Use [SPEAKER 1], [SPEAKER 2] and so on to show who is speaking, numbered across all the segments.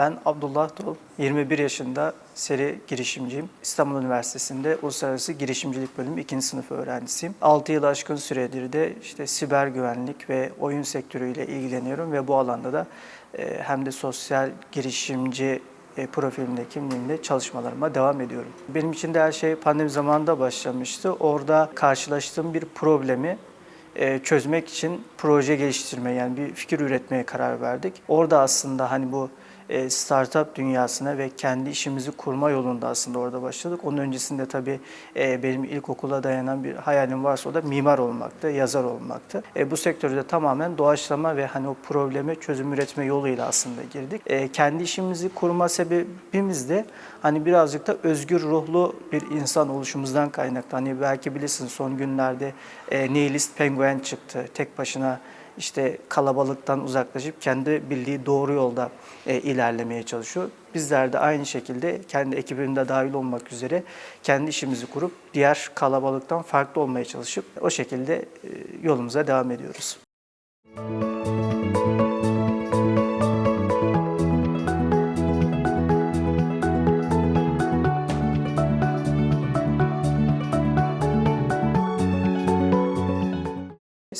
[SPEAKER 1] Ben Abdullah Dol, 21 yaşında seri girişimciyim. İstanbul Üniversitesi'nde Uluslararası Girişimcilik Bölümü 2. sınıf öğrencisiyim. 6 yıl aşkın süredir de işte siber güvenlik ve oyun sektörüyle ilgileniyorum ve bu alanda da e, hem de sosyal girişimci e, profilimde, kimliğimde çalışmalarıma devam ediyorum. Benim için de her şey pandemi zamanında başlamıştı. Orada karşılaştığım bir problemi e, çözmek için proje geliştirme yani bir fikir üretmeye karar verdik. Orada aslında hani bu startup dünyasına ve kendi işimizi kurma yolunda aslında orada başladık. Onun öncesinde tabii e, benim ilkokula dayanan bir hayalim varsa o da mimar olmaktı, yazar olmaktı. E, bu sektörde tamamen doğaçlama ve hani o probleme çözüm üretme yoluyla aslında girdik. E, kendi işimizi kurma sebebimiz de hani birazcık da özgür ruhlu bir insan oluşumuzdan kaynaklı. Hani belki bilirsin son günlerde e, nihilist penguen çıktı. Tek başına işte kalabalıktan uzaklaşıp kendi bildiği doğru yolda e, ilerlemeye çalışıyor. Bizler de aynı şekilde kendi ekibimde dahil olmak üzere kendi işimizi kurup diğer kalabalıktan farklı olmaya çalışıp o şekilde e, yolumuza devam ediyoruz.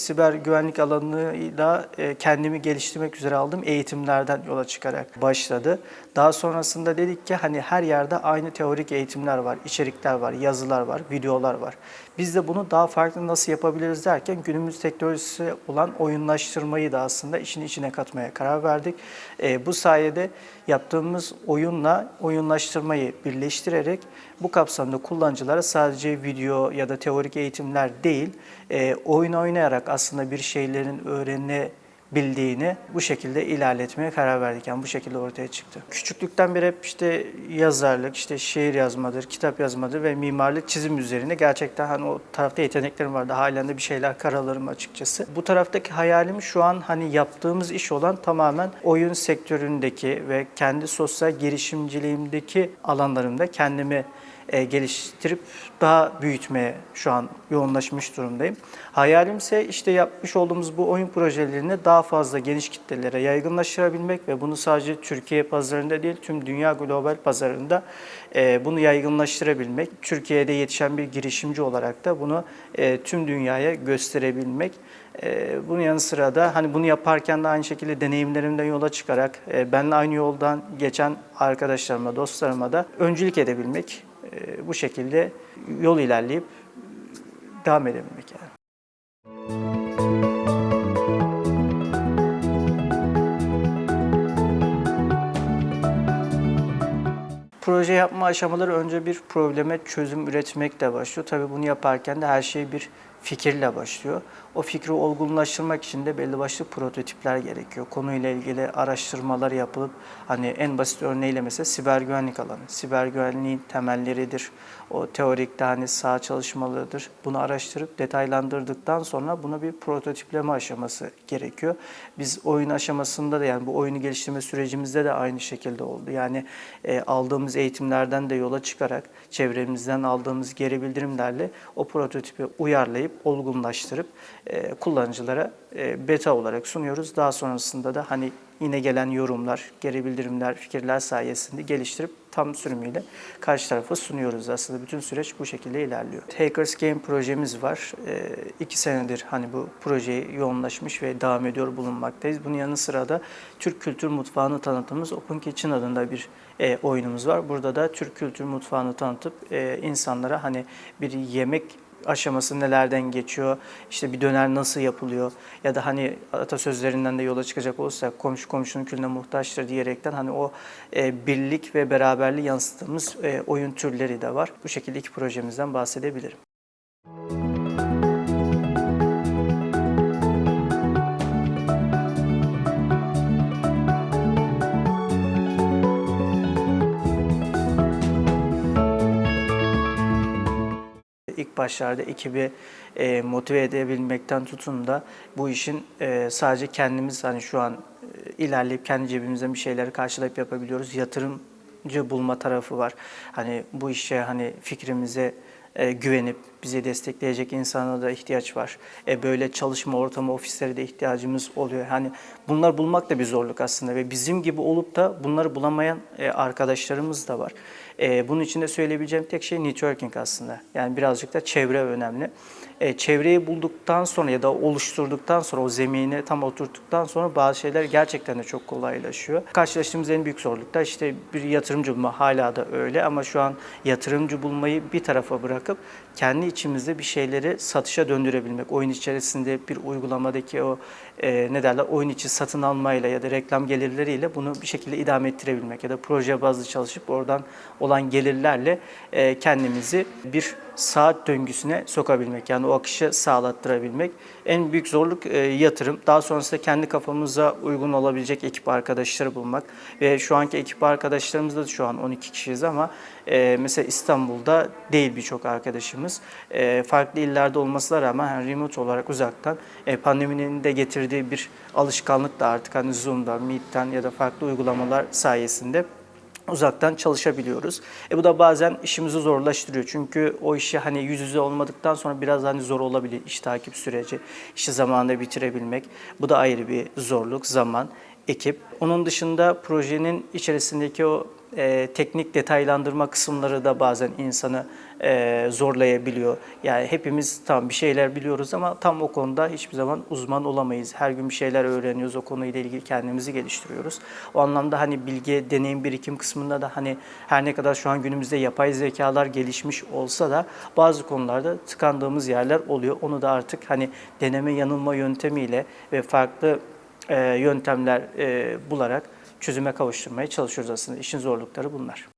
[SPEAKER 1] Siber güvenlik alanıyla e, kendimi geliştirmek üzere aldığım eğitimlerden yola çıkarak başladı. Daha sonrasında dedik ki hani her yerde aynı teorik eğitimler var, içerikler var, yazılar var, videolar var. Biz de bunu daha farklı nasıl yapabiliriz derken günümüz teknolojisi olan oyunlaştırmayı da aslında işin içine katmaya karar verdik. E, bu sayede yaptığımız oyunla oyunlaştırmayı birleştirerek bu kapsamda kullanıcılara sadece video ya da teorik eğitimler değil, e, oyun oynayarak aslında bir şeylerin öğrenebildiğini bu şekilde ilerletmeye karar verdik. Yani bu şekilde ortaya çıktı. Küçüklükten beri hep işte yazarlık, işte şiir yazmadır, kitap yazmadır ve mimarlık çizim üzerine gerçekten hani o tarafta yeteneklerim vardı. Halen de bir şeyler karalarım açıkçası. Bu taraftaki hayalim şu an hani yaptığımız iş olan tamamen oyun sektöründeki ve kendi sosyal girişimciliğimdeki alanlarımda kendimi e, geliştirip daha büyütmeye şu an yoğunlaşmış durumdayım. Hayalimse işte yapmış olduğumuz bu oyun projelerini daha fazla geniş kitlelere yaygınlaştırabilmek ve bunu sadece Türkiye pazarında değil tüm dünya global pazarında e, bunu yaygınlaştırabilmek. Türkiye'de yetişen bir girişimci olarak da bunu e, tüm dünyaya gösterebilmek. Bunun yanı sıra da hani bunu yaparken de aynı şekilde deneyimlerimden yola çıkarak e, benimle aynı yoldan geçen arkadaşlarıma, dostlarıma da öncülük edebilmek. E, bu şekilde yol ilerleyip devam edebilmek yani. Proje yapma aşamaları önce bir probleme çözüm üretmekle başlıyor. Tabii bunu yaparken de her şey bir fikirle başlıyor. O fikri olgunlaştırmak için de belli başlı prototipler gerekiyor. Konuyla ilgili araştırmalar yapılıp hani en basit örneğiyle mesela siber güvenlik alanı. Siber güvenliğin temelleridir. O teorikte hani sağ çalışmalarıdır. Bunu araştırıp detaylandırdıktan sonra buna bir prototipleme aşaması gerekiyor. Biz oyun aşamasında da yani bu oyunu geliştirme sürecimizde de aynı şekilde oldu. Yani e, aldığımız eğitimlerden de yola çıkarak çevremizden aldığımız geri bildirimlerle o prototipi uyarlayıp olgunlaştırıp e, kullanıcılara e, beta olarak sunuyoruz. Daha sonrasında da hani yine gelen yorumlar, geri bildirimler, fikirler sayesinde geliştirip tam sürümüyle karşı tarafa sunuyoruz aslında. Bütün süreç bu şekilde ilerliyor. Hackers Game projemiz var. E, iki senedir hani bu projeye yoğunlaşmış ve devam ediyor bulunmaktayız. Bunun yanı sıra da Türk Kültür Mutfağı'nı tanıttığımız Open Kitchen adında bir e, oyunumuz var. Burada da Türk Kültür Mutfağı'nı tanıtıp e, insanlara hani bir yemek aşaması nelerden geçiyor, işte bir döner nasıl yapılıyor ya da hani atasözlerinden de yola çıkacak olursak komşu komşunun külüne muhtaçtır diyerekten hani o e, birlik ve beraberliği yansıttığımız e, oyun türleri de var. Bu şekilde iki projemizden bahsedebilirim. Başlarda ekibi e, motive edebilmekten tutun da bu işin e, sadece kendimiz hani şu an e, ilerleyip kendi cebimizden bir şeyleri karşılayıp yapabiliyoruz. Yatırımcı bulma tarafı var. Hani bu işe hani fikrimize e, güvenip bizi destekleyecek insana da ihtiyaç var. E, böyle çalışma ortamı, ofislere de ihtiyacımız oluyor. Hani bunlar bulmak da bir zorluk aslında ve bizim gibi olup da bunları bulamayan e, arkadaşlarımız da var. E, bunun için de söyleyebileceğim tek şey networking aslında. Yani birazcık da çevre önemli. E, çevreyi bulduktan sonra ya da oluşturduktan sonra o zemini tam oturttuktan sonra bazı şeyler gerçekten de çok kolaylaşıyor. Karşılaştığımız en büyük zorluk da işte bir yatırımcı bulma hala da öyle ama şu an yatırımcı bulmayı bir tarafa bırakıp kendi içimizde bir şeyleri satışa döndürebilmek. Oyun içerisinde bir uygulamadaki o e, ne derler oyun içi satın almayla ya da reklam gelirleriyle bunu bir şekilde idame ettirebilmek ya da proje bazlı çalışıp oradan olan gelirlerle e, kendimizi bir saat döngüsüne sokabilmek yani o akışı sağlattırabilmek. En büyük zorluk e, yatırım. Daha sonrasında kendi kafamıza uygun olabilecek ekip arkadaşları bulmak ve şu anki ekip arkadaşlarımız da şu an 12 kişiyiz ama e, mesela İstanbul'da değil birçok arkadaşımız. E, farklı illerde olmasına rağmen yani remote olarak uzaktan e, pandeminin de getirdiği bir alışkanlık da artık hani Zoom'dan, Meet'ten ya da farklı uygulamalar sayesinde uzaktan çalışabiliyoruz. E bu da bazen işimizi zorlaştırıyor. Çünkü o işi hani yüz yüze olmadıktan sonra biraz hani zor olabilir iş takip süreci, işi zamanında bitirebilmek. Bu da ayrı bir zorluk, zaman, ekip. Onun dışında projenin içerisindeki o e, teknik detaylandırma kısımları da bazen insanı e, zorlayabiliyor. Yani hepimiz tam bir şeyler biliyoruz ama tam o konuda hiçbir zaman uzman olamayız. Her gün bir şeyler öğreniyoruz, o konuyla ilgili kendimizi geliştiriyoruz. O anlamda hani bilgi, deneyim, birikim kısmında da hani her ne kadar şu an günümüzde yapay zekalar gelişmiş olsa da bazı konularda tıkandığımız yerler oluyor. Onu da artık hani deneme yanılma yöntemiyle ve farklı e, yöntemler e, bularak çözüme kavuşturmaya çalışıyoruz aslında. İşin zorlukları bunlar.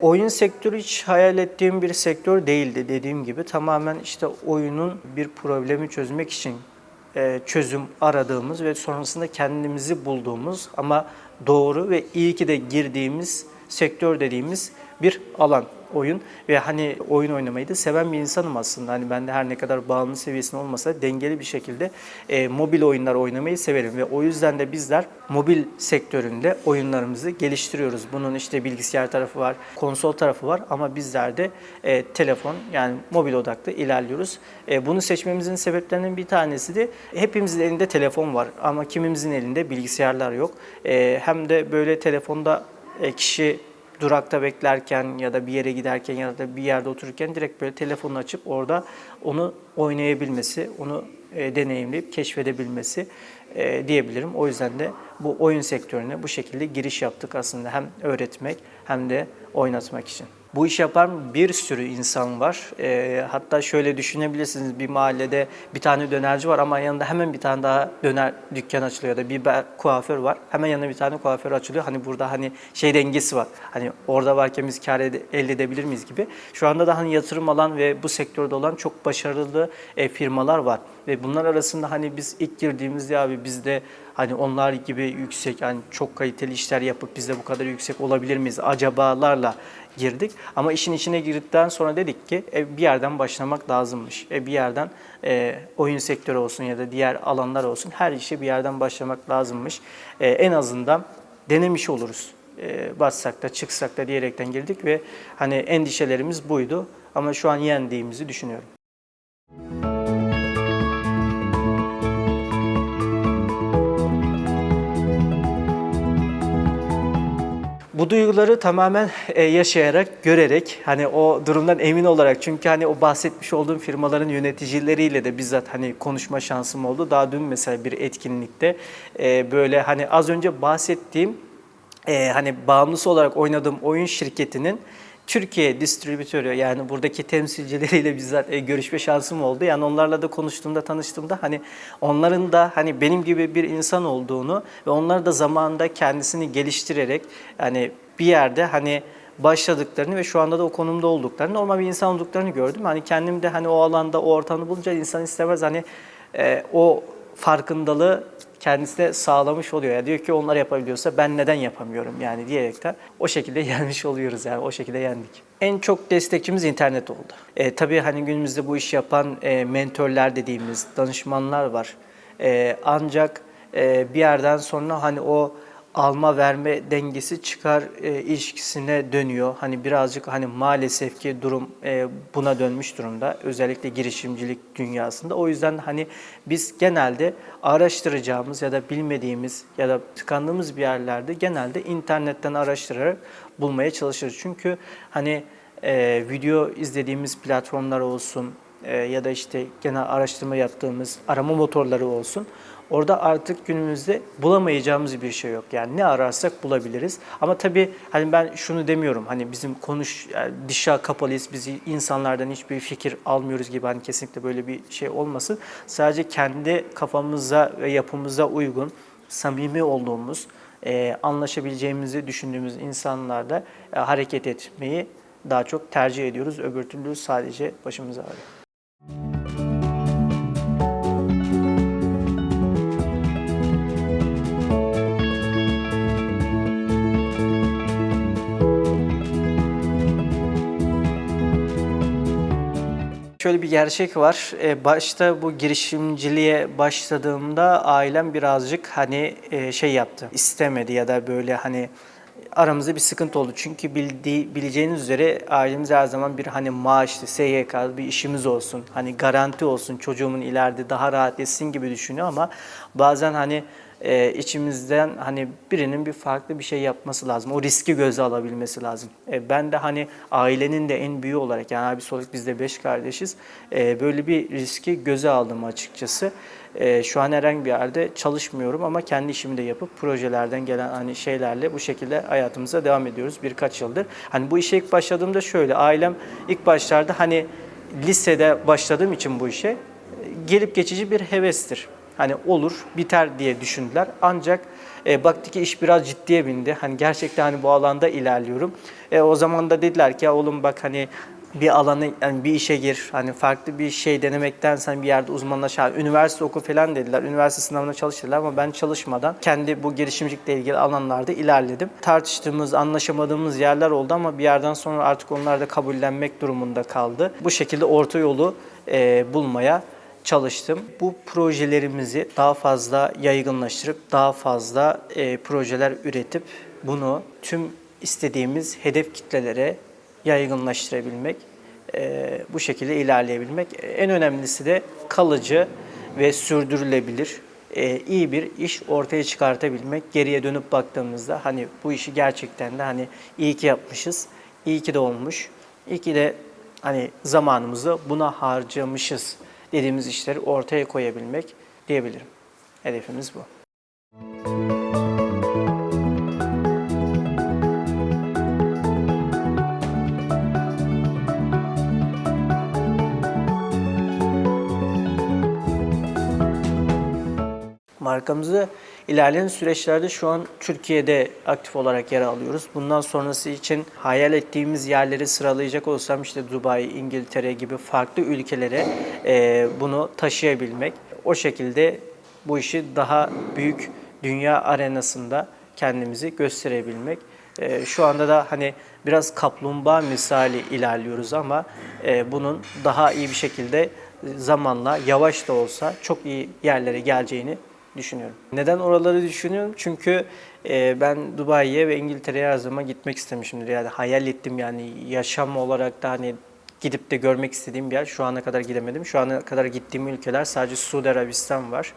[SPEAKER 1] Oyun sektörü hiç hayal ettiğim bir sektör değildi dediğim gibi. Tamamen işte oyunun bir problemi çözmek için e, çözüm aradığımız ve sonrasında kendimizi bulduğumuz ama doğru ve iyi ki de girdiğimiz sektör dediğimiz bir alan oyun ve hani oyun oynamayı da seven bir insanım aslında. Hani ben de her ne kadar bağımlı seviyesinde olmasa dengeli bir şekilde e, mobil oyunlar oynamayı severim ve o yüzden de bizler mobil sektöründe oyunlarımızı geliştiriyoruz. Bunun işte bilgisayar tarafı var, konsol tarafı var ama bizler de e, telefon yani mobil odaklı ilerliyoruz. E, bunu seçmemizin sebeplerinden bir tanesi de hepimizin elinde telefon var ama kimimizin elinde bilgisayarlar yok. E, hem de böyle telefonda e, kişi durakta beklerken ya da bir yere giderken ya da bir yerde otururken direkt böyle telefonunu açıp orada onu oynayabilmesi, onu e, deneyimleyip keşfedebilmesi e, diyebilirim. O yüzden de bu oyun sektörüne bu şekilde giriş yaptık aslında hem öğretmek hem de oynatmak için. Bu iş yapan bir sürü insan var. E, hatta şöyle düşünebilirsiniz bir mahallede bir tane dönerci var ama yanında hemen bir tane daha döner dükkan açılıyor da bir kuaför var. Hemen yanına bir tane kuaför açılıyor. Hani burada hani şey dengesi var. Hani orada varken biz kar ede- elde edebilir miyiz gibi. Şu anda da hani yatırım alan ve bu sektörde olan çok başarılı e, firmalar var. Ve bunlar arasında hani biz ilk girdiğimizde abi biz de hani onlar gibi yüksek yani çok kaliteli işler yapıp biz de bu kadar yüksek olabilir miyiz acabalarla girdik. Ama işin içine girdikten sonra dedik ki e, bir yerden başlamak lazımmış. E, bir yerden e, oyun sektörü olsun ya da diğer alanlar olsun her işe bir yerden başlamak lazımmış. E, en azından denemiş oluruz. E, bassak da çıksak da diyerekten girdik ve hani endişelerimiz buydu. Ama şu an yendiğimizi düşünüyorum. Bu duyguları tamamen e, yaşayarak, görerek, hani o durumdan emin olarak çünkü hani o bahsetmiş olduğum firmaların yöneticileriyle de bizzat hani konuşma şansım oldu. Daha dün mesela bir etkinlikte e, böyle hani az önce bahsettiğim e, hani bağımlısı olarak oynadığım oyun şirketinin Türkiye distribütörü yani buradaki temsilcileriyle bizzat e, görüşme şansım oldu. Yani onlarla da konuştuğumda, tanıştığımda hani onların da hani benim gibi bir insan olduğunu ve onlar da zamanında kendisini geliştirerek yani bir yerde hani başladıklarını ve şu anda da o konumda olduklarını, normal bir insan olduklarını gördüm. Hani kendim de hani o alanda, o ortamda bulunca insan istemez hani e, o farkındalığı kendisi de sağlamış oluyor. Yani diyor ki onlar yapabiliyorsa ben neden yapamıyorum yani diyerekten o şekilde yenmiş oluyoruz yani o şekilde yendik. En çok destekçimiz internet oldu. E, tabii hani günümüzde bu iş yapan e, mentörler dediğimiz danışmanlar var. E, ancak e, bir yerden sonra hani o alma verme dengesi çıkar e, ilişkisine dönüyor. Hani birazcık hani maalesef ki durum e, buna dönmüş durumda. Özellikle girişimcilik dünyasında. O yüzden hani biz genelde araştıracağımız ya da bilmediğimiz ya da tıkandığımız bir yerlerde genelde internetten araştırarak bulmaya çalışırız. Çünkü hani e, video izlediğimiz platformlar olsun e, ya da işte genel araştırma yaptığımız arama motorları olsun. Orada artık günümüzde bulamayacağımız bir şey yok. Yani ne ararsak bulabiliriz. Ama tabii hani ben şunu demiyorum. Hani bizim konuş yani dışa kapalıyız. Biz insanlardan hiçbir fikir almıyoruz gibi hani kesinlikle böyle bir şey olmasın. Sadece kendi kafamıza ve yapımıza uygun, samimi olduğumuz, e, anlaşabileceğimizi düşündüğümüz insanlarla e, hareket etmeyi daha çok tercih ediyoruz. Öbür türlü sadece başımıza ağrıyor. Şöyle bir gerçek var. Ee, Başta bu girişimciliğe başladığımda ailem birazcık hani e, şey yaptı. istemedi ya da böyle hani aramızda bir sıkıntı oldu. Çünkü bildiği, bileceğiniz üzere ailemiz her zaman bir hani maaşlı, SYK bir işimiz olsun. Hani garanti olsun çocuğumun ileride daha rahat etsin gibi düşünüyor ama bazen hani e, içimizden hani birinin bir farklı bir şey yapması lazım. O riski göze alabilmesi lazım. E, ben de hani ailenin de en büyüğü olarak yani abi olarak biz de beş kardeşiz. E, böyle bir riski göze aldım açıkçası. E, şu an herhangi bir yerde çalışmıyorum ama kendi işimi de yapıp projelerden gelen hani şeylerle bu şekilde hayatımıza devam ediyoruz birkaç yıldır. Hani bu işe ilk başladığımda şöyle ailem ilk başlarda hani lisede başladığım için bu işe gelip geçici bir hevestir. Hani olur, biter diye düşündüler. Ancak e, baktı ki iş biraz ciddiye bindi. Hani gerçekten hani bu alanda ilerliyorum. E, o zaman da dediler ki oğlum bak hani bir alanı yani bir işe gir. Hani farklı bir şey denemekten sen bir yerde uzmanlaş. Üniversite oku falan dediler. Üniversite sınavına çalıştılar ama ben çalışmadan kendi bu girişimcilikle ilgili alanlarda ilerledim. Tartıştığımız, anlaşamadığımız yerler oldu ama bir yerden sonra artık onlar da kabullenmek durumunda kaldı. Bu şekilde orta yolu e, bulmaya çalıştım. Bu projelerimizi daha fazla yaygınlaştırıp daha fazla e, projeler üretip bunu tüm istediğimiz hedef kitlelere yaygınlaştırabilmek, e, bu şekilde ilerleyebilmek. En önemlisi de kalıcı ve sürdürülebilir e, iyi bir iş ortaya çıkartabilmek. Geriye dönüp baktığımızda hani bu işi gerçekten de hani iyi ki yapmışız, iyi ki de olmuş, iyi ki de hani zamanımızı buna harcamışız dediğimiz işleri ortaya koyabilmek diyebilirim. Hedefimiz bu. Markamızı ilerleyen süreçlerde şu an Türkiye'de aktif olarak yer alıyoruz. Bundan sonrası için hayal ettiğimiz yerleri sıralayacak olsam işte Dubai, İngiltere gibi farklı ülkelere e, bunu taşıyabilmek. O şekilde bu işi daha büyük dünya arenasında kendimizi gösterebilmek. E, şu anda da hani biraz kaplumbağa misali ilerliyoruz ama e, bunun daha iyi bir şekilde zamanla yavaş da olsa çok iyi yerlere geleceğini düşünüyorum. Neden oraları düşünüyorum? Çünkü e, ben Dubai'ye ve İngiltere'ye her zaman gitmek istemişimdir. Yani hayal ettim yani yaşam olarak da hani gidip de görmek istediğim bir yer. Şu ana kadar gidemedim. Şu ana kadar gittiğim ülkeler sadece Suudi Arabistan var.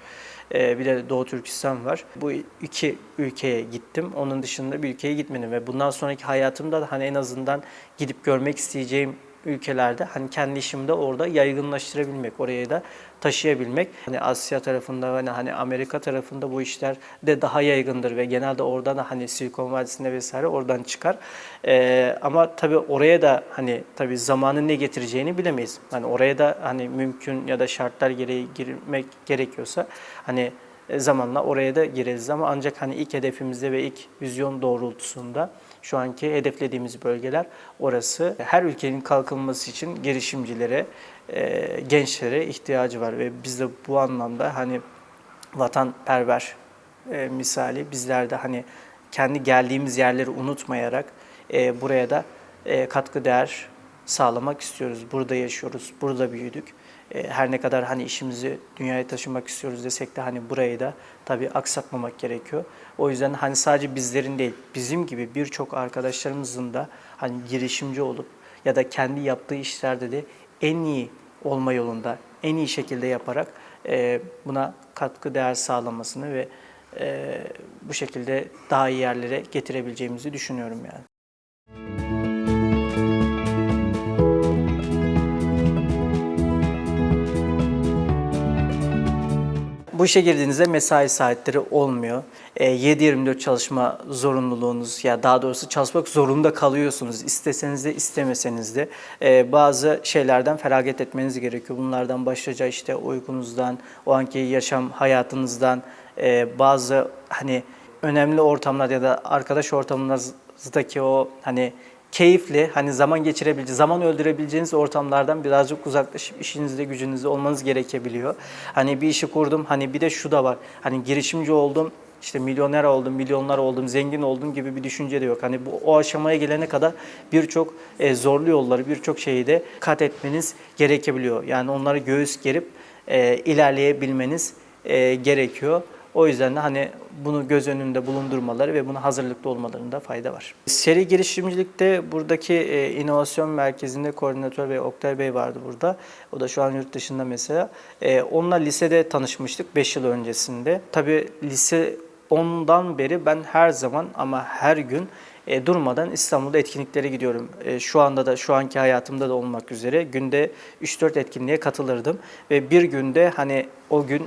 [SPEAKER 1] E, bir de Doğu Türkistan var. Bu iki ülkeye gittim. Onun dışında bir ülkeye gitmedim ve bundan sonraki hayatımda da hani en azından gidip görmek isteyeceğim ülkelerde hani kendi işimde orada yaygınlaştırabilmek, oraya da taşıyabilmek. Hani Asya tarafında hani hani Amerika tarafında bu işler de daha yaygındır ve genelde orada da hani Silikon Vadisi'nde vesaire oradan çıkar. Ee, ama tabii oraya da hani tabii zamanın ne getireceğini bilemeyiz. Hani oraya da hani mümkün ya da şartlar gereği girmek gerekiyorsa hani e, zamanla oraya da gireriz ama ancak hani ilk hedefimizde ve ilk vizyon doğrultusunda şu anki hedeflediğimiz bölgeler orası. Her ülkenin kalkınması için girişimcilere, e, gençlere ihtiyacı var ve biz de bu anlamda hani vatanperver e, misali bizler de hani kendi geldiğimiz yerleri unutmayarak e, buraya da katkı değer sağlamak istiyoruz. Burada yaşıyoruz, burada büyüdük. E, her ne kadar hani işimizi dünyaya taşımak istiyoruz desek de hani burayı da tabii aksatmamak gerekiyor. O yüzden hani sadece bizlerin değil, bizim gibi birçok arkadaşlarımızın da hani girişimci olup ya da kendi yaptığı işlerde de en iyi olma yolunda, en iyi şekilde yaparak e, buna katkı değer sağlamasını ve e, bu şekilde daha iyi yerlere getirebileceğimizi düşünüyorum yani. Bu işe girdiğinizde mesai saatleri olmuyor. E, 7-24 çalışma zorunluluğunuz ya daha doğrusu çalışmak zorunda kalıyorsunuz. İsteseniz de istemeseniz de E, bazı şeylerden feragat etmeniz gerekiyor. Bunlardan başlıca işte uykunuzdan, o anki yaşam hayatınızdan, e, bazı hani önemli ortamlar ya da arkadaş ortamınızdaki o hani keyifli, hani zaman geçirebileceğiniz, zaman öldürebileceğiniz ortamlardan birazcık uzaklaşıp işinizde, gücünüzde olmanız gerekebiliyor. Hani bir işi kurdum, hani bir de şu da var. Hani girişimci oldum, işte milyoner oldum, milyonlar oldum, zengin oldum gibi bir düşünce de yok. Hani bu o aşamaya gelene kadar birçok e, zorlu yolları, birçok şeyi de kat etmeniz gerekebiliyor. Yani onları göğüs gerip e, ilerleyebilmeniz e, gerekiyor. O yüzden de hani bunu göz önünde bulundurmaları ve buna hazırlıklı olmalarında fayda var. Seri girişimcilikte buradaki e, inovasyon merkezinde koordinatör Bey Oktay Bey vardı burada. O da şu an yurt dışında mesela. E, onunla lisede tanışmıştık 5 yıl öncesinde. Tabii lise ondan beri ben her zaman ama her gün e, durmadan İstanbul'da etkinliklere gidiyorum. E, şu anda da şu anki hayatımda da olmak üzere günde 3-4 etkinliğe katılırdım ve bir günde hani o gün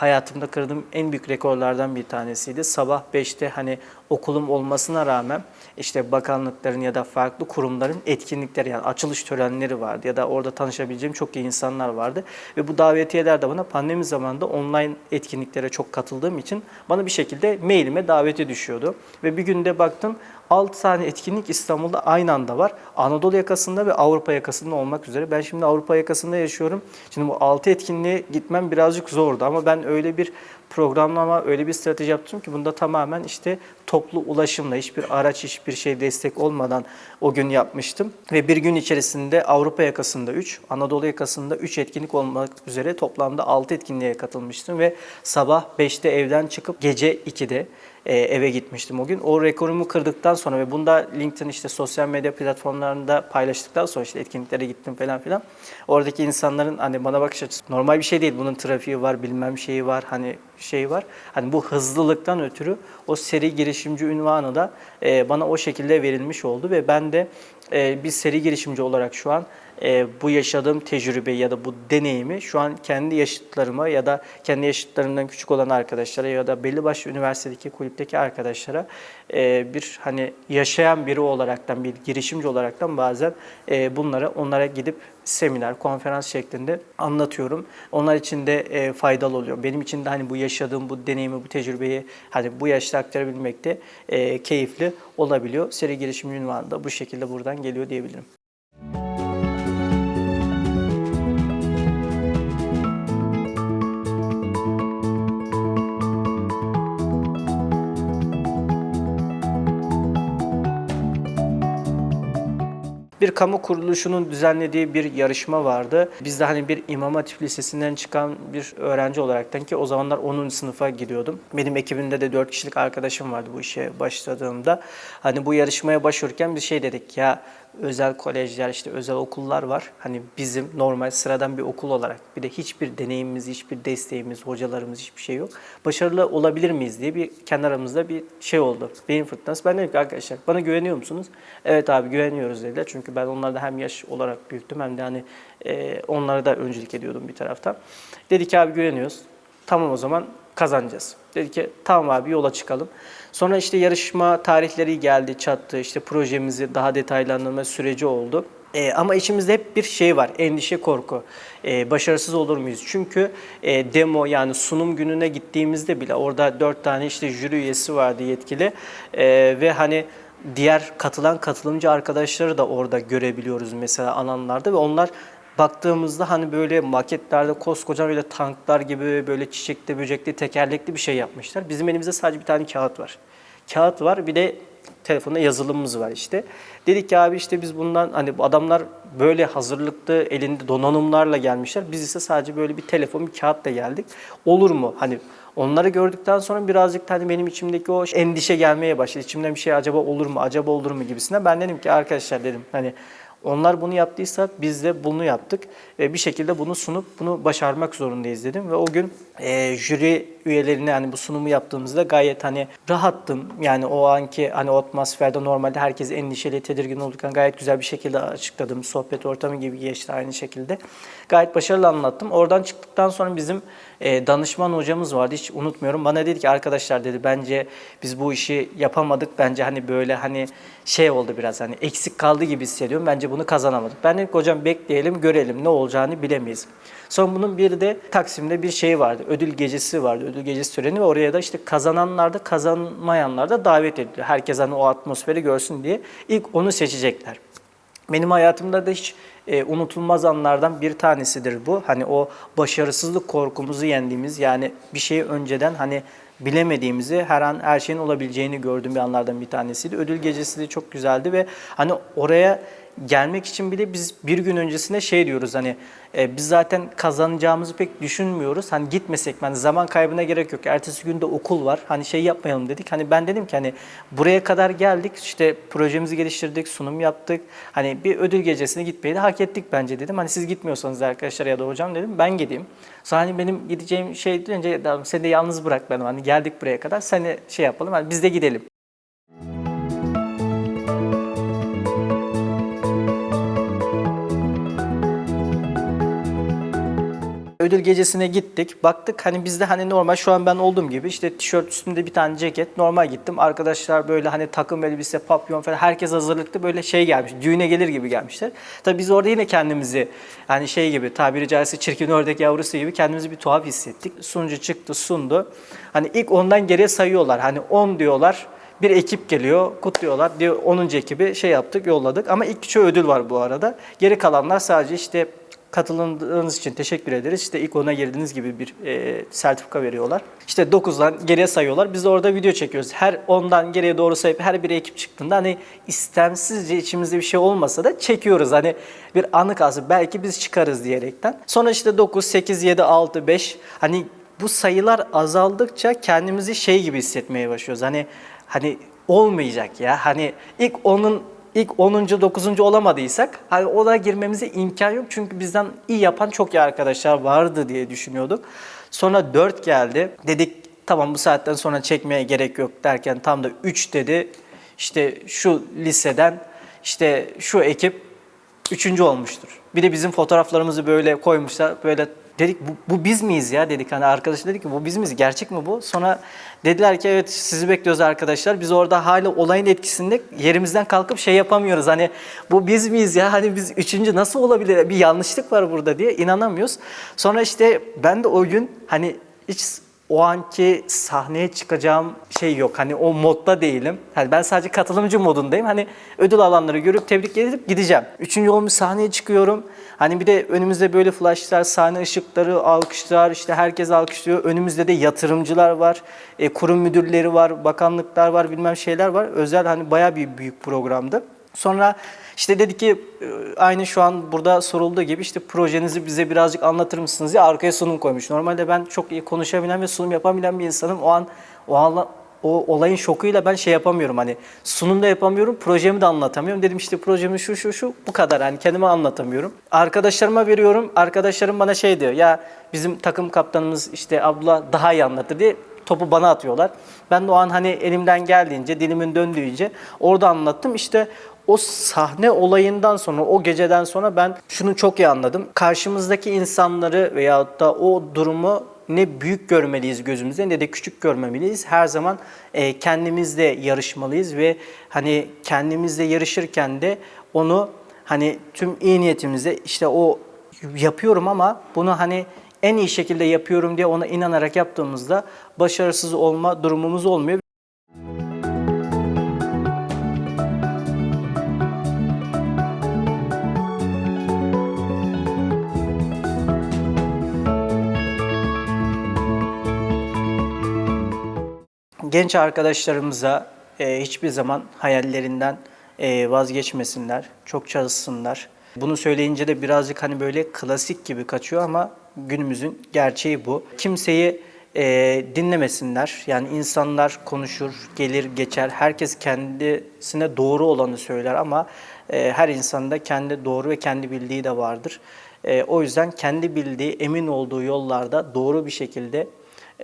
[SPEAKER 1] hayatımda kırdığım en büyük rekorlardan bir tanesiydi. Sabah 5'te hani okulum olmasına rağmen işte bakanlıkların ya da farklı kurumların etkinlikleri yani açılış törenleri vardı ya da orada tanışabileceğim çok iyi insanlar vardı. Ve bu davetiyeler de bana pandemi zamanında online etkinliklere çok katıldığım için bana bir şekilde mailime daveti düşüyordu. Ve bir günde baktım 6 tane etkinlik İstanbul'da aynı anda var. Anadolu yakasında ve Avrupa yakasında olmak üzere. Ben şimdi Avrupa yakasında yaşıyorum. Şimdi bu 6 etkinliğe gitmem birazcık zordu ama ben öyle bir programlama, öyle bir strateji yaptım ki bunda tamamen işte toplu ulaşımla, hiçbir araç, hiçbir şey destek olmadan o gün yapmıştım. Ve bir gün içerisinde Avrupa yakasında 3, Anadolu yakasında 3 etkinlik olmak üzere toplamda 6 etkinliğe katılmıştım ve sabah 5'te evden çıkıp gece 2'de e, eve gitmiştim o gün. O rekorumu kırdıktan sonra ve bunda LinkedIn işte sosyal medya platformlarında paylaştıktan sonra işte etkinliklere gittim falan filan. Oradaki insanların hani bana bakış açısı normal bir şey değil. Bunun trafiği var, bilmem şeyi var, hani şey var. Hani bu hızlılıktan ötürü o seri girişimci ünvanı da e, bana o şekilde verilmiş oldu ve ben de e, bir seri girişimci olarak şu an e, bu yaşadığım tecrübeyi ya da bu deneyimi şu an kendi yaşıtlarıma ya da kendi yaşıtlarımdan küçük olan arkadaşlara ya da belli başlı üniversitedeki kulüpteki arkadaşlara e, bir hani yaşayan biri olaraktan bir girişimci olaraktan bazen e, bunları onlara gidip seminer, konferans şeklinde anlatıyorum. Onlar için de e, faydalı oluyor. Benim için de hani bu yaşadığım bu deneyimi, bu tecrübeyi hani bu yaşta aktarabilmek de e, keyifli olabiliyor. Seri girişimci ünvanı da bu şekilde buradan geliyor diyebilirim. Bir kamu kuruluşunun düzenlediği bir yarışma vardı. Biz de hani bir İmam Hatip Lisesi'nden çıkan bir öğrenci olaraktan ki o zamanlar 10. sınıfa gidiyordum. Benim ekibimde de 4 kişilik arkadaşım vardı bu işe başladığımda. Hani bu yarışmaya başvururken bir şey dedik ya özel kolejler işte özel okullar var. Hani bizim normal sıradan bir okul olarak bir de hiçbir deneyimimiz, hiçbir desteğimiz, hocalarımız hiçbir şey yok. Başarılı olabilir miyiz diye bir kendi aramızda bir şey oldu. Beyin fırtınası. Ben dedim ki arkadaşlar bana güveniyor musunuz? Evet abi güveniyoruz dediler. Çünkü ben onlarda hem yaş olarak büyüktüm hem de hani e, onlara da öncülük ediyordum bir taraftan. Dedi ki abi güveniyoruz. Tamam o zaman kazanacağız. Dedi ki tamam abi yola çıkalım. Sonra işte yarışma tarihleri geldi, çattı. İşte projemizi daha detaylandırma süreci oldu. E, ama içimizde hep bir şey var, endişe, korku. E, başarısız olur muyuz? Çünkü e, demo yani sunum gününe gittiğimizde bile orada dört tane işte jüri üyesi vardı yetkili E, ve hani diğer katılan katılımcı arkadaşları da orada görebiliyoruz mesela alanlarda ve onlar baktığımızda hani böyle maketlerde koskoca böyle tanklar gibi böyle çiçekli, böcekli, tekerlekli bir şey yapmışlar. Bizim elimizde sadece bir tane kağıt var. Kağıt var bir de telefonda yazılımımız var işte. Dedik ki abi işte biz bundan hani bu adamlar böyle hazırlıklı elinde donanımlarla gelmişler. Biz ise sadece böyle bir telefon, bir kağıtla geldik. Olur mu? Hani onları gördükten sonra birazcık da hani benim içimdeki o endişe gelmeye başladı. İçimden bir şey acaba olur mu, acaba olur mu gibisinden. Ben dedim ki arkadaşlar dedim hani onlar bunu yaptıysa biz de bunu yaptık ve bir şekilde bunu sunup bunu başarmak zorundayız dedim ve o gün e, jüri üyelerine hani bu sunumu yaptığımızda gayet hani rahattım. Yani o anki hani atmosferde normalde herkes endişeli, tedirgin olurken gayet güzel bir şekilde açıkladım. Sohbet ortamı gibi geçti aynı şekilde. Gayet başarılı anlattım. Oradan çıktıktan sonra bizim e, danışman hocamız vardı hiç unutmuyorum. Bana dedi ki arkadaşlar dedi bence biz bu işi yapamadık. Bence hani böyle hani şey oldu biraz hani eksik kaldı gibi hissediyorum. Bence bunu kazanamadık. Ben dedim hocam bekleyelim görelim ne olacağını bilemeyiz. Son bunun bir de Taksim'de bir şey vardı. Ödül gecesi vardı. Ödül gecesi töreni ve oraya da işte kazananlar da kazanmayanlar da davet ediliyor. Herkes hani o atmosferi görsün diye. İlk onu seçecekler. Benim hayatımda da hiç e, unutulmaz anlardan bir tanesidir bu. Hani o başarısızlık korkumuzu yendiğimiz yani bir şeyi önceden hani bilemediğimizi her an her şeyin olabileceğini gördüğüm bir anlardan bir tanesiydi. Ödül gecesi de çok güzeldi ve hani oraya gelmek için bile biz bir gün öncesinde şey diyoruz hani e, biz zaten kazanacağımızı pek düşünmüyoruz. Hani gitmesek hani zaman kaybına gerek yok. Ertesi günde okul var. Hani şey yapmayalım dedik. Hani ben dedim ki hani buraya kadar geldik. işte projemizi geliştirdik, sunum yaptık. Hani bir ödül gecesine gitmeyi de hak ettik bence dedim. Hani siz gitmiyorsanız da arkadaşlar ya da hocam dedim ben gideyim. Sonra hani benim gideceğim şey önce seni de yalnız bırakmayalım. Hani geldik buraya kadar. Seni şey yapalım. Hani biz de gidelim. Ödül gecesine gittik. Baktık hani bizde hani normal şu an ben olduğum gibi işte tişört üstünde bir tane ceket normal gittim. Arkadaşlar böyle hani takım elbise, papyon falan herkes hazırlıklı böyle şey gelmiş. Düğüne gelir gibi gelmişler. Tabii biz orada yine kendimizi hani şey gibi tabiri caizse çirkin ördek yavrusu gibi kendimizi bir tuhaf hissettik. Sunucu çıktı sundu. Hani ilk ondan geriye sayıyorlar. Hani 10 diyorlar. Bir ekip geliyor, kutluyorlar. Diyor 10. ekibi şey yaptık, yolladık. Ama ilk üçü ödül var bu arada. Geri kalanlar sadece işte katıldığınız için teşekkür ederiz. İşte ilk ona girdiğiniz gibi bir e, sertifika veriyorlar. İşte 9'dan geriye sayıyorlar. Biz de orada video çekiyoruz. Her 10'dan geriye doğru sayıp her bir ekip çıktığında hani istemsizce içimizde bir şey olmasa da çekiyoruz. Hani bir anı kalsın. Belki biz çıkarız diyerekten. Sonra işte 9, 8, 7, 6, 5 hani bu sayılar azaldıkça kendimizi şey gibi hissetmeye başlıyoruz. Hani hani olmayacak ya. Hani ilk onun ilk 10. 9. olamadıysak hani ona girmemize imkan yok. Çünkü bizden iyi yapan çok iyi arkadaşlar vardı diye düşünüyorduk. Sonra 4 geldi. Dedik tamam bu saatten sonra çekmeye gerek yok derken tam da 3 dedi. İşte şu liseden işte şu ekip 3. olmuştur. Bir de bizim fotoğraflarımızı böyle koymuşlar. Böyle dedik bu, bu biz miyiz ya dedik. Hani arkadaş dedik ki bu biz miyiz? Gerçek mi bu? Sonra dediler ki evet sizi bekliyoruz arkadaşlar. Biz orada hala olayın etkisinde yerimizden kalkıp şey yapamıyoruz. Hani bu biz miyiz ya? Hani biz üçüncü nasıl olabilir? Bir yanlışlık var burada diye inanamıyoruz. Sonra işte ben de o gün hani hiç o anki sahneye çıkacağım şey yok. Hani o modda değilim. Hani ben sadece katılımcı modundayım. Hani ödül alanları görüp tebrik edip gideceğim. Üçüncü olmuş sahneye çıkıyorum. Hani bir de önümüzde böyle flashlar, sahne ışıkları, alkışlar, işte herkes alkışlıyor. Önümüzde de yatırımcılar var, e, kurum müdürleri var, bakanlıklar var, bilmem şeyler var. Özel hani bayağı bir büyük programdı. Sonra işte dedi ki e, aynı şu an burada sorulduğu gibi işte projenizi bize birazcık anlatır mısınız diye arkaya sunum koymuş. Normalde ben çok iyi konuşabilen ve sunum yapabilen bir insanım. O an o an o olayın şokuyla ben şey yapamıyorum hani sunumda yapamıyorum, projemi de anlatamıyorum. Dedim işte projemi şu şu şu bu kadar hani kendime anlatamıyorum. Arkadaşlarıma veriyorum. Arkadaşlarım bana şey diyor ya bizim takım kaptanımız işte abla daha iyi anlatır diye topu bana atıyorlar. Ben de o an hani elimden geldiğince, dilimin döndüğünce orada anlattım. İşte o sahne olayından sonra, o geceden sonra ben şunu çok iyi anladım. Karşımızdaki insanları veyahut da o durumu ne büyük görmeliyiz gözümüzde ne de küçük görmemeliyiz. Her zaman e, kendimizle yarışmalıyız ve hani kendimizle yarışırken de onu hani tüm iyi niyetimizle işte o yapıyorum ama bunu hani en iyi şekilde yapıyorum diye ona inanarak yaptığımızda başarısız olma durumumuz olmuyor. Genç arkadaşlarımıza e, hiçbir zaman hayallerinden e, vazgeçmesinler, çok çalışsınlar. Bunu söyleyince de birazcık hani böyle klasik gibi kaçıyor ama günümüzün gerçeği bu. Kimseyi e, dinlemesinler. Yani insanlar konuşur, gelir, geçer. Herkes kendisine doğru olanı söyler ama e, her insanda kendi doğru ve kendi bildiği de vardır. E, o yüzden kendi bildiği, emin olduğu yollarda doğru bir şekilde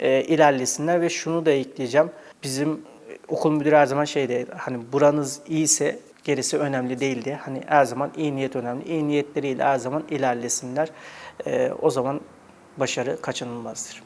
[SPEAKER 1] e, ilerlesinler ve şunu da ekleyeceğim. Bizim okul müdürü her zaman şey hani buranız iyiyse gerisi önemli değil diye. Hani her zaman iyi niyet önemli. İyi niyetleriyle her zaman ilerlesinler. E, o zaman başarı kaçınılmazdır.